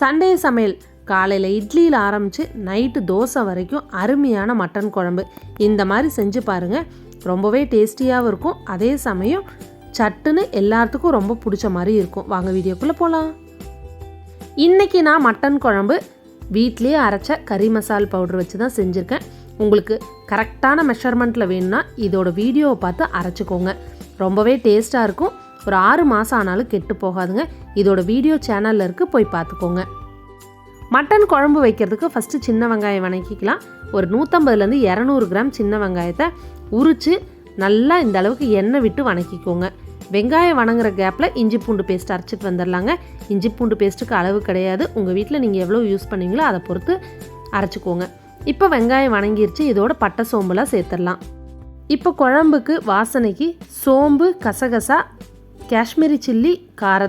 Sunday சமையல். காலையில் இட்லியில் ஆரம்பித்து நைட்டு தோசை வரைக்கும் அருமையான மட்டன் குழம்பு. இந்த மாதிரி செஞ்சு பாருங்கள் ரொம்பவே டேஸ்டியாகவும் இருக்கும். அதே சமயம் சட்டுன்னு எல்லாத்துக்கும் ரொம்ப பிடிச்ச மாதிரி இருக்கும். வாங்க வீடியோக்குள்ளே போகலாம் இன்றைக்கி நான் மட்டன் குழம்பு வீட்லேயே அரைச்ச கறி மசால் பவுடர் வச்சு தான் செஞ்சுருக்கேன். உங்களுக்கு கரெக்டான மெஷர்மெண்ட்டில் வேணும்னா இதோட வீடியோவை பார்த்து அரைச்சிக்கோங்க. ரொம்பவே டேஸ்ட்டாக இருக்கும். ஒரு ஆறு மாதம் ஆனாலும் கெட்டு போகாதுங்க. இதோட வீடியோ சேனலில் இருக்குது போய் பார்த்துக்கோங்க. மட்டன் குழம்பு வைக்கிறதுக்கு ஃபஸ்ட்டு சின்ன வெங்காயம் வணக்கிக்கலாம். ஒரு நூற்றம்பதுலேருந்து இரநூறு கிராம் சின்ன வெங்காயத்தை உரித்து நல்லா இந்த அளவுக்கு எண்ணெய் விட்டு வணக்கிக்கோங்க. வெங்காயம் வணங்குற கேப்பில் இஞ்சி பூண்டு பேஸ்ட் அரைச்சிட்டு வந்துடலாங்க. இஞ்சி பூண்டு பேஸ்ட்டுக்கு அளவு கிடையாது. உங்கள் வீட்டில் நீங்கள் எவ்வளோ யூஸ் பண்ணீங்களோ அதை பொறுத்து அரைச்சிக்கோங்க. இப்போ வெங்காயம் வணங்கிருச்சு இதோட பட்டை சோம்புலாம் சேர்த்துடலாம். இப்போ குழம்புக்கு வாசனைக்கு சோம்பு கசகசா காஷ்மீரி சில்லி கார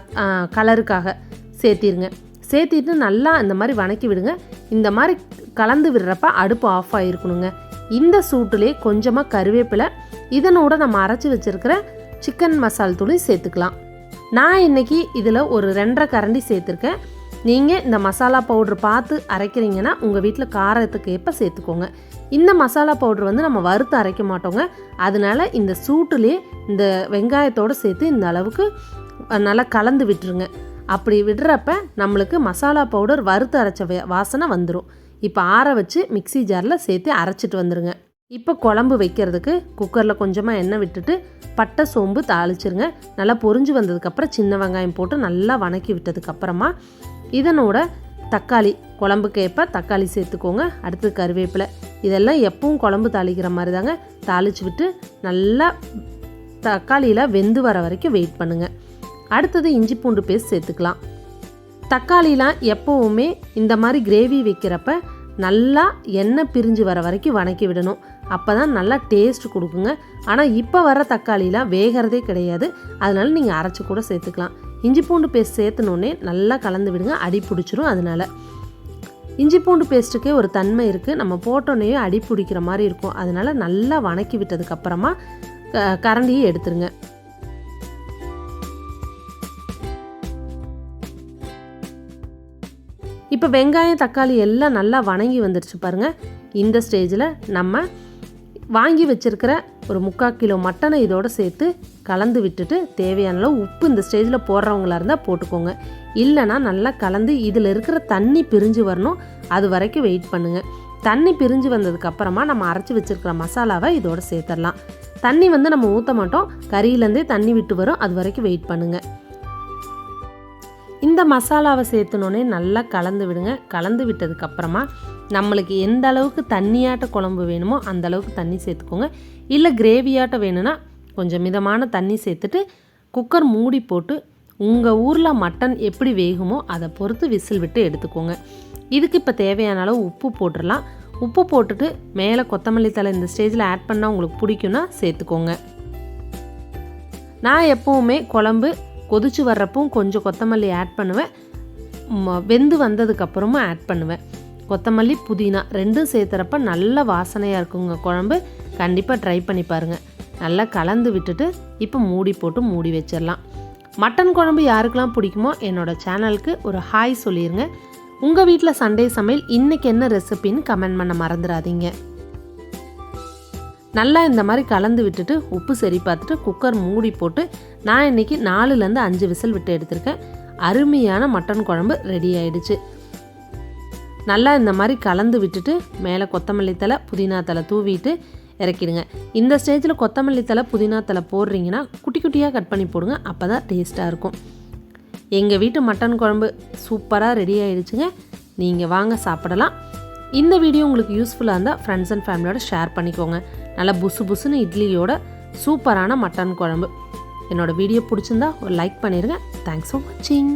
கலருக்காக சேர்த்திருங்க. சேர்த்திட்டு நல்லா இந்த மாதிரி வணக்கி விடுங்க. இந்த மாதிரி கலந்து விடுறப்ப அடுப்பு ஆஃப் ஆகிருக்கணுங்க இந்த சூட்டுலேயே கொஞ்சமாக கருவேப்பிலை இதனோட நம்ம அரைச்சி வச்சுருக்கிற சிக்கன் மசால் தூளை சேர்த்துக்கலாம். நான் இன்றைக்கி இதில் ஒரு ரெண்டரை கரண்டி சேர்த்துருக்கேன். நீங்கள் இந்த மசாலா பவுட்ரு பார்த்து அரைக்கிறீங்கன்னா உங்கள் வீட்டில் காரத்துக்கு ஏற்ப சேர்த்துக்கோங்க. இந்த மசாலா பவுட்ரு வந்து நம்ம வறுத்து அரைக்க மாட்டோங்க. அதனால இந்த சூட்டுலேயே இந்த வெங்காயத்தோடு சேர்த்து இந்த அளவுக்கு நல்லா கலந்து விட்டுருங்க. அப்படி விடுறப்ப நம்மளுக்கு மசாலா பவுடர் வறுத்து அரைச்ச வாசனை வந்துடும் இப்போ ஆற வச்சு மிக்ஸி ஜாரில் சேர்த்து அரைச்சிட்டு வந்துடுங்க இப்போ குழம்பு வைக்கிறதுக்கு குக்கரில் கொஞ்சமாக எண்ணெய் விட்டுட்டு பட்டை சோம்பு தாளிச்சிருங்க. நல்லா பொரிஞ்சு வந்ததுக்கப்புறம் சின்ன வெங்காயம் போட்டு நல்லா வணக்கி விட்டதுக்கப்புறமா இதனோட தக்காளி குழம்புக்கு ஏற்ப தக்காளி சேர்த்துக்கோங்க. அடுத்து கருவேப்பிலை. இதெல்லாம் எப்பவும் குழம்பு தாளிக்கிற மாதிரி தாங்க தாளிச்சு விட்டு நல்லா தக்காளியில் வெந்து வர வரைக்கும் வெயிட் பண்ணுங்கள் அடுத்தது இஞ்சி பூண்டு பேஸ்ட் சேர்த்துக்கலாம். தக்காளிலாம் எப்போவுமே இந்த மாதிரி கிரேவி வைக்கிறப்ப நல்லா எண்ணெய் பிரிஞ்சு வர வரைக்கும் வணக்கி விடணும். அப்போ தான் நல்லா டேஸ்ட் கொடுக்குங்க. ஆனால் இப்போ வர தக்காளிலாம் வேகிறதே கிடையாது. அதனால நீங்கள் அரைச்சி கூட சேர்த்துக்கலாம். இஞ்சி பூண்டு பேஸ்ட் சேர்த்தனோடனே நல்லா கலந்து விடுங்க. அடி பிடிச்சிரும் அதனால. இஞ்சி பூண்டு பேஸ்ட்டுக்கே ஒரு தன்மை இருக்குது நம்ம போட்டோன்னே அடி பிடிக்கிற மாதிரி இருக்கும். அதனால நல்லா வணக்கி விட்டதுக்கப்புறமா க- கரண்டியை எடுத்துருங்க. இப்போ வெங்காயம் தக்காளி எல்லாம் நல்லா வணங்கி வந்துடுச்சு பாருங்கள் இந்த ஸ்டேஜில் நம்ம வாங்கி வச்சுருக்கிற ஒரு முக்கால் கிலோ மட்டனை இதோடு சேர்த்து கலந்து விட்டுட்டு தேவையான அளவு உப்பு இந்த ஸ்டேஜில் போடுறவங்களா இருந்தால் போட்டுக்கோங்க. இல்லைன்னா நல்லா கலந்து இதில் இருக்கிற தண்ணி பிரிஞ்சு வரணும். அது வரைக்கும் வெயிட் பண்ணுங்கள் தண்ணி பிரிஞ்சு வந்ததுக்கு அப்புறமா நம்ம அரைச்சி வச்சிருக்கிற மசாலாவை இதோட சேர்த்துடலாம். தண்ணி வந்து நம்ம ஊற்ற மாட்டோம். கறியிலேருந்தே தண்ணி விட்டு வரும். அது வரைக்கும் வெயிட் பண்ணுங்கள் இந்த மசாலாவை சேர்த்துனோடனே நல்லா கலந்து விடுங்க. கலந்து விட்டதுக்கப்புறமா நம்மளுக்கு எந்த அளவுக்கு தண்ணியாட்ட குழம்பு வேணுமோ அந்த அளவுக்கு தண்ணி சேர்த்துக்கோங்க. இல்லை கிரேவியாட்ட வேணும்னா கொஞ்சம் மிதமான தண்ணி சேர்த்துட்டு குக்கர் மூடி போட்டு உங்கள் ஊரில் மட்டன் எப்படி வேகுமோ அதை பொறுத்து விசில் விட்டு எடுத்துக்கோங்க. இதுக்கு இப்போ தேவையான அளவு உப்பு போட்டுடலாம் உப்பு போட்டுட்டு மேலே கொத்தமல்லி தழை இந்த ஸ்டேஜில் ஆட் பண்ணால் உங்களுக்கு பிடிக்கும்னா சேர்த்துக்கோங்க. நான் எப்போவுமே குழம்பு கொதிச்சு வர்றப்பவும் கொஞ்சம் கொத்தமல்லி ஆட் பண்ணுவேன். ம- வெந்து வந்ததுக்கப்புறமும் ஆட் பண்ணுவேன். கொத்தமல்லி புதினா ரெண்டும் சேர்த்துறப்ப நல்ல வாசனையாக இருக்குங்க குழம்பு. கண்டிப்பாக ட்ரை பண்ணி பாருங்கள் நல்லா கலந்து விட்டுட்டு இப்போ மூடி போட்டு மூடி வச்சிடலாம். மட்டன் குழம்பு யாருக்கெல்லாம் பிடிக்குமோ என்னோட சேனலுக்கு ஒரு ஹாய் சொல்லிடுங்க உங்கள் வீட்டில் சண்டே சமையல் இன்னைக்கு என்ன ரெசிபின்னு கமெண்ட் பண்ண மறந்துடாதீங்க. நல்லா இந்த மாதிரி கலந்து விட்டுட்டு உப்பு சரி பார்த்துட்டு குக்கர் மூடி போட்டு நான் இன்னைக்கு நாலுலேருந்து அஞ்சு விசில் விட்டு எடுத்திருக்கேன். அருமையான மட்டன் குழம்பு ரெடி ஆயிடுச்சு. நல்லா இந்த மாதிரி கலந்து விட்டுட்டு மேலே கொத்தமல்லி தழை புதினா தழை தூவிட்டு இறக்கிடுங்க. இந்த ஸ்டேஜில் கொத்தமல்லி தழை புதினா தழை போடுறீங்கன்னா குட்டி குட்டியாக கட் பண்ணி போடுங்க அப்போ தான் டேஸ்ட்டாக இருக்கும். எங்கள் வீட்டு மட்டன் குழம்பு சூப்பராக ரெடி ஆகிடுச்சுங்க நீங்கள் வாங்க சாப்பிடலாம். இந்த வீடியோ உங்களுக்கு யூஸ்ஃபுல்லாக இருந்தால் ஃப்ரெண்ட்ஸ் அண்ட் ஃபேமிலியோட ஷேர் பண்ணிக்கோங்க. நல்லா புசு புசுன்னு இட்லியோட சூப்பரான மட்டன் குழம்பு. என்னோடய வீடியோ பிடிச்சிருந்தா ஒரு லைக் பண்ணிடுங்க தேங்க்ஸ் ஃபார் வாட்சிங்